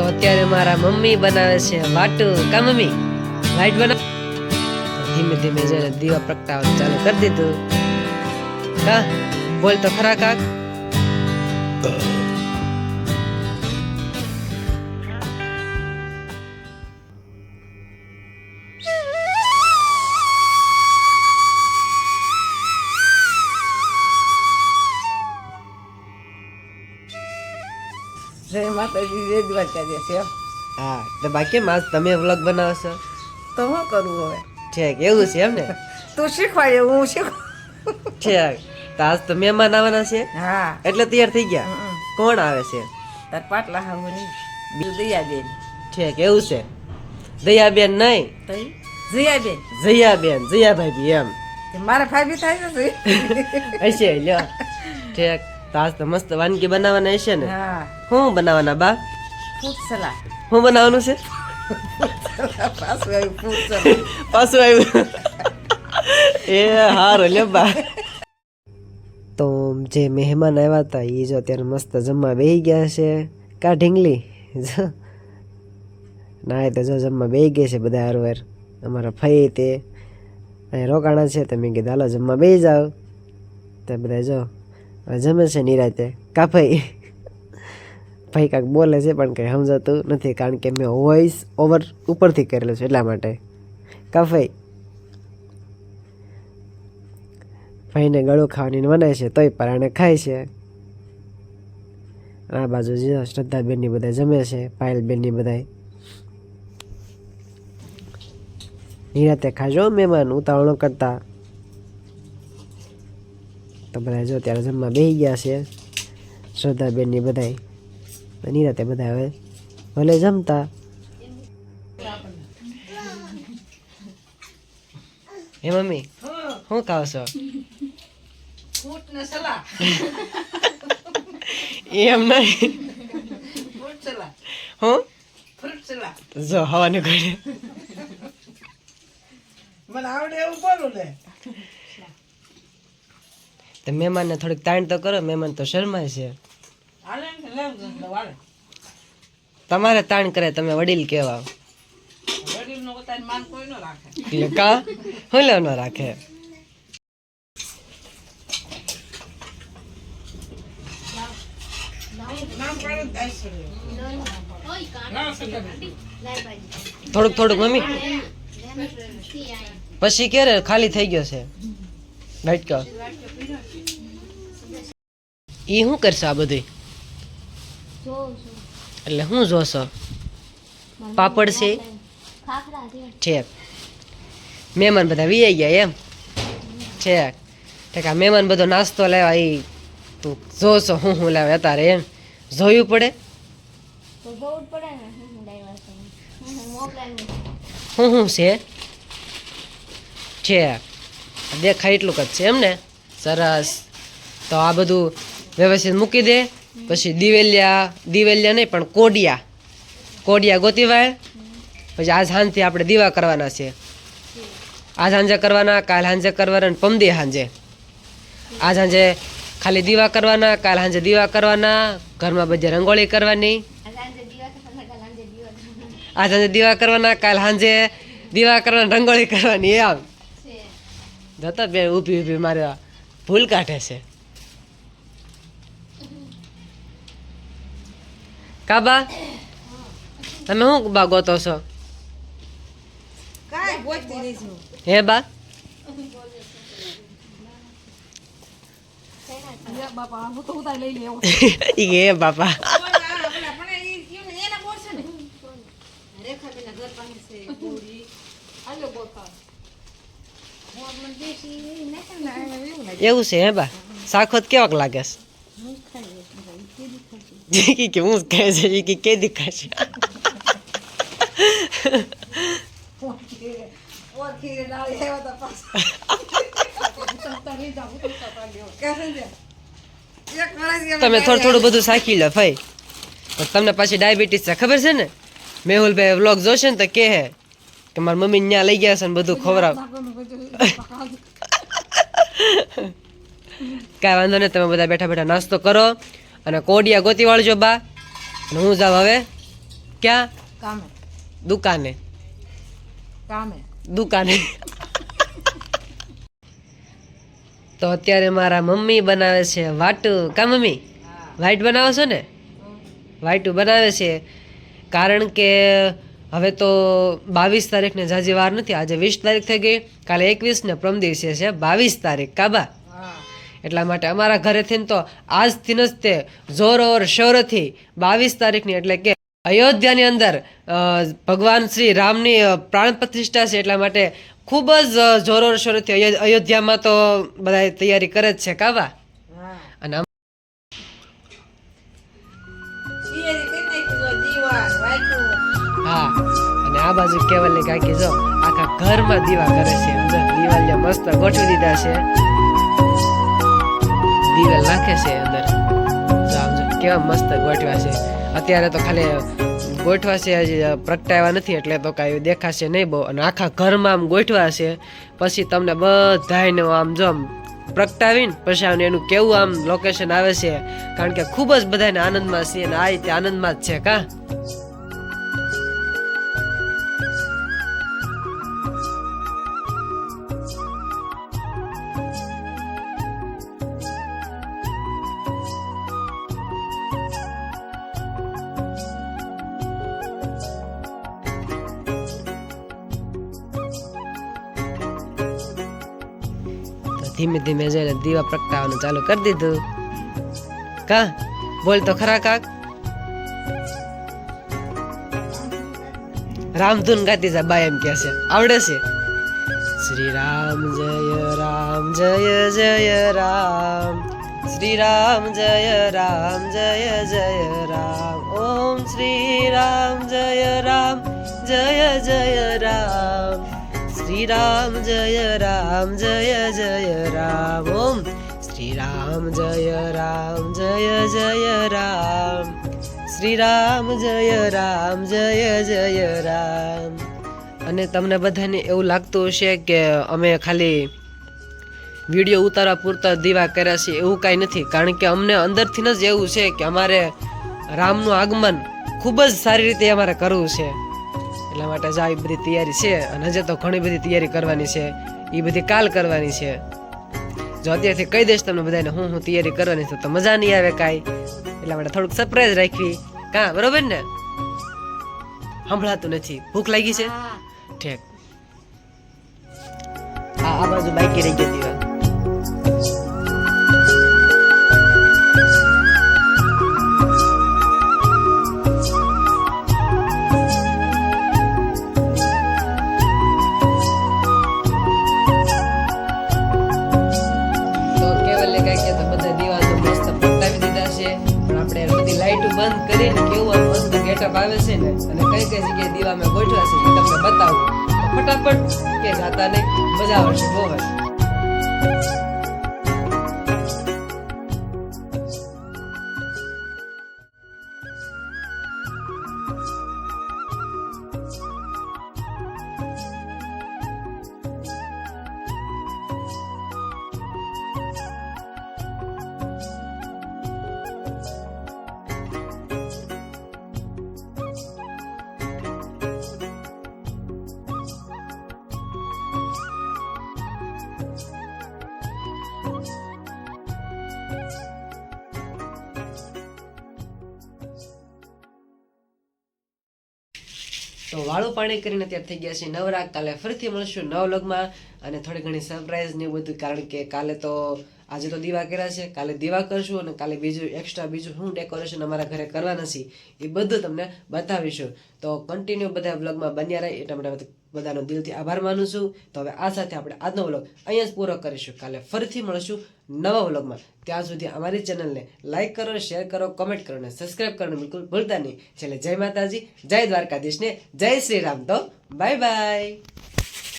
તો અત્યારે મારા મમ્મી બનાવે છે વાટુ કા મમ્મી? લાઈટ બનાવ ધીમે ધીમે જઈને દીવા પ્રગટાવવાનું ચાલુ કરી દીધું. કા? બોલ તો ખરા કાક. માતાજી જય કરીએ છીએ હા તો બાકી માસ તમે વ્લોગ બનાવો છો? તો શું કરવું હવે? ઠીક એવું છે એમ ને? તું શીખવાય હું શીખું ઠીક તો આજ તો મહેમાન આવવાના છે? હા. એટલે તૈયાર થઈ ગયા? કોણ આવે છે? તાર પાટલા હાવું નહીં બીજું દયાબેન. ઠીક એવું છે. દયાબેન નહીં? જયાબેન. જયાબેન જયાભાઈ એમ. મારા ભાભી થાય છે હશે લ્યો. ઠીક. તો આજ તો મસ્ત વાનગી બનાવવાના હશે ને. હું. શું બનાવવાના બા? ફૂટ સલાહ શું બનાવવાનું છે? પાછું આવ્યું સલાહ પાછું આવ્યું. એ હારો લે બા. તો જે મહેમાન આવ્યા હતા એ જો અત્યારે મસ્ત જમવા બેહી ગયા છે. કા ઢીંગલી? ના એ તો જો જમવા બેહી ગયા છે બધા હારવાર અમારા ફઈ તે. રોકાણા છે તો મેં કીધું હાલો જમવા બેહી જાઓ. તો બધા જો જમે છે નિરાતે. કા ભાઈ ભાઈ કાંઈક બોલે છે પણ કંઈ સમજાતું નથી કારણ કે મેં વોઇસ ઓવર ઉપરથી કરેલો છે એટલા માટે. કા ભાઈ ભાઈને ગળું ખાવાની મનાય છે તોય પરાણે ખાય છે. આ બાજુ જે શ્રદ્ધાબેનની બધા જમે છે, પાયલબેનની બધા નિરાતે ખાજો મહેમાન ઉતાવળો કરતા. તો બધા જો ત્યારે જમવા બેસી ગયા છે. શ્રદ્ધાબેનની બધાય. નિરાતે બધા હવે. ભલે જમતા. હે મમ્મી શું ખાવ છો? ફૂટ એમ નહીં. ફૂટ હું જો હવાનું ઘડે મને આવડે એવું બોલું ને તો મહેમાનને થોડીક તાણ તો કરો મહેમાન તો શરમાય છે તમારે તાણ કરે તમે વડીલ કહેવા રાખે કા હું લેવ ન થોડુંક થોડુંક મમ્મી પછી ક્યારે ખાલી થઈ ગયો છે બેઠકો ઈ શું કરશે આ બધું એટલે શું જોશો? પાપડ છે? ઠેક. મહેમાન બધા વી ગયા એમ? ઠેક. ઠેક આ મહેમાન બધો નાસ્તો લેવા એ તું જોશો હું હું લાવે અત્યારે એમ? જોયું પડે? હું હું છે. છે? દેખાય એટલું જ છે એમ ને? સરસ. તો આ બધું વ્યવસ્થિત મૂકી દે. પછી દિવેલિયા દિવેલિયા નહીં પણ કોડિયા. કોડિયા ગોતીવાય. પછી આજ સાંજથી આપણે દીવા કરવાના છે. આજ સાંજે કરવાના કાલ સાંજે કરવાના અને પમદી સાંજે આજ સાંજે ખાલી દીવા કરવાના કાલ સાંજે દીવા કરવાના ઘરમાં બધે રંગોળી કરવાની. આજ સાંજે દીવા કરવાના કાલ સાંજે દીવા કરવાના. રંગોળી કરવાની એમ. જતા બે ઊભી ઊભી મારે ભૂલ કાઢે છે. કાબા તમે શું બા ગોતો છો હે બા ઈ હે બાપા એવું છે હે બા સાખોત કેવાક લાગે છે જી કે હું કહે છે ઈ કે કે દેખાશે તમે થોડું થોડું બધું સાખી લો ભાઈ તો તમને પાછી ડાયાબિટીસ છે ખબર છે ને મેહુલભાઈ વ્લોગ જોશે ને તો કહે કે મારી મમ્મી ત્યાં લઈ ગયા છે ને બધું ખવડાવ કાંઈ વાંધો નહીં તમે બધા બેઠા બેઠા નાસ્તો કરો અને કોડિયા ગોતી વાળજો બા. અને હું જાઉં હવે. ક્યાં? કામે. દુકાને. કામે. દુકાને. તો અત્યારે મારા મમ્મી બનાવે છે વાટું. કા મમ્મી? વાઈટ બનાવો છો ને? વાઈટું બનાવે છે. કારણ કે હવે તો બાવીસ તારીખને જાજી વાર નથી. આજે વીસ તારીખ થઈ ગઈ. કાલે એકવીસ ને પ્રમ દિવસે છે. બાવીસ તારીખ. કાબા એટલા માટે અમારા ઘરેથી તો આજથી જ તે જોર ઓર શોરથી બાવીસ તારીખની એટલે કે અયોધ્યાની અંદર ભગવાન શ્રી રામની પ્રાણ પ્રતિષ્ઠા છે એટલા માટે ખૂબ જ અ, જોર ઓર શોરથી અયોધ્યામાં તો બધા તૈયારી કરે જ છે કાવા હા. અને હા અને આ બાજુ કેવલની કાકી જો આખા ઘરમાં દીવા કરે છે અંદર મસ્ત ગોઠવી દીધા છે. દિવેલ નાખે છે અંદર. કેવા મસ્ત ગોઠવા છે. અત્યારે તો ખાલી ગોઠવા છે, હજી પ્રગટાવ્યા નથી, એટલે તો કાંઈ દેખાશે નહીં બહુ. અને આખા ઘરમાં આમ ગોઠવા છે. પછી તમને બધાને આમ જો આમ પ્રગટાવીને પછી આને એનું કેવું આમ લોકેશન આવે છે. કારણ કે ખૂબ જ બધાને આનંદમાં છે અને આ રીતે આનંદમાં જ છે કા? ધીમે ધીમે જઈને દીવા પ્રગટાવવાનું ચાલુ કરી દીધું. કા? બોલ તો ખરા કાક. રામધૂન ગાતી જા બાય એમ કે છે. આવડે છે. શ્રી રામ જય રામ, જય જય રામ. શ્રી રામ જય રામ, જય જય રામ. ઓમ શ્રી રામ જય રામ, જય જય રામ. શ્રી રામ, જય રામ, જય જય રામ. ઓમ શ્રી રામ, જય રામ, જય જય રામ. શ્રી રામ, જય રામ, જય જય રામ. અને તમને બધાને એવું લાગતું હશે કે અમે ખાલી વીડિયો ઉતારવા પૂરતા દીવા કર્યા છે એવું કાંઈ નથી. કારણ કે અમને અંદરથી જ એવું છે કે અમારે રામનું આગમન ખૂબ જ સારી રીતે અમારે કરવું છે. એટલા માટે જ આવી બધી તૈયારી છે અને હજે તો ઘણી બધી તૈયારી કરવાની છે. એ બધી કાલ કરવાની છે. જો અત્યારથી કહી દઈશ તમને બધાને હું હું તૈયારી કરવાની છું તો મજા નહીં આવે કાંઈ. એટલા માટે થોડુંક સરપ્રાઈઝ રાખવી. કા, બરોબર ને? સંભળાતું નથી. ભૂખ લાગી છે? હા આ આ બાજુ બાકી રહી ગઈ દીવા ગેટઅપ આવે છે ને, અને કઈ કઈ જગ્યાએ દીવા મેં ગોઠવ્યા છે તમને બતાવું. ફટાફટ કે જાતા નહીં મજા આવશે, બહુ તો વાળું પાણી કરીને ત્યાં થઈ ગયા છે નવરા કાલે ફરીથી મળશું નવ લગમાં. અને થોડી ઘણી સરપ્રાઈઝ ને બધું, કારણ કે કાલે તો આજે તો દીવા કર્યા છે, કાલે દીવા કરશું અને કાલે બીજું એક્સ્ટ્રા બીજું શું ડેકોરેશન અમારા ઘરે કરવા નથી એ બધું તમને બતાવીશું. તો કન્ટિન્યુ બધા વ્લોગમાં બન્યા રહે, એટલા માટે બધાનો દિલથી આભાર માનું છું. તો હવે આ સાથે આપણે આજનો વ્લોગ અહીંયા જ પૂરો કરીશું. કાલે ફરીથી મળશું નવા વ્લોગમાં ત્યાં સુધી અમારી ચેનલને લાઈક કરો શેર કરો કોમેન્ટ કરો અને સબસ્ક્રાઈબ કરવાનું બિલકુલ ભૂલતા નહીં. છેલ્લે જય માતાજી, જય દ્વારકાધીશને, જય શ્રી રામ તો બાય બાય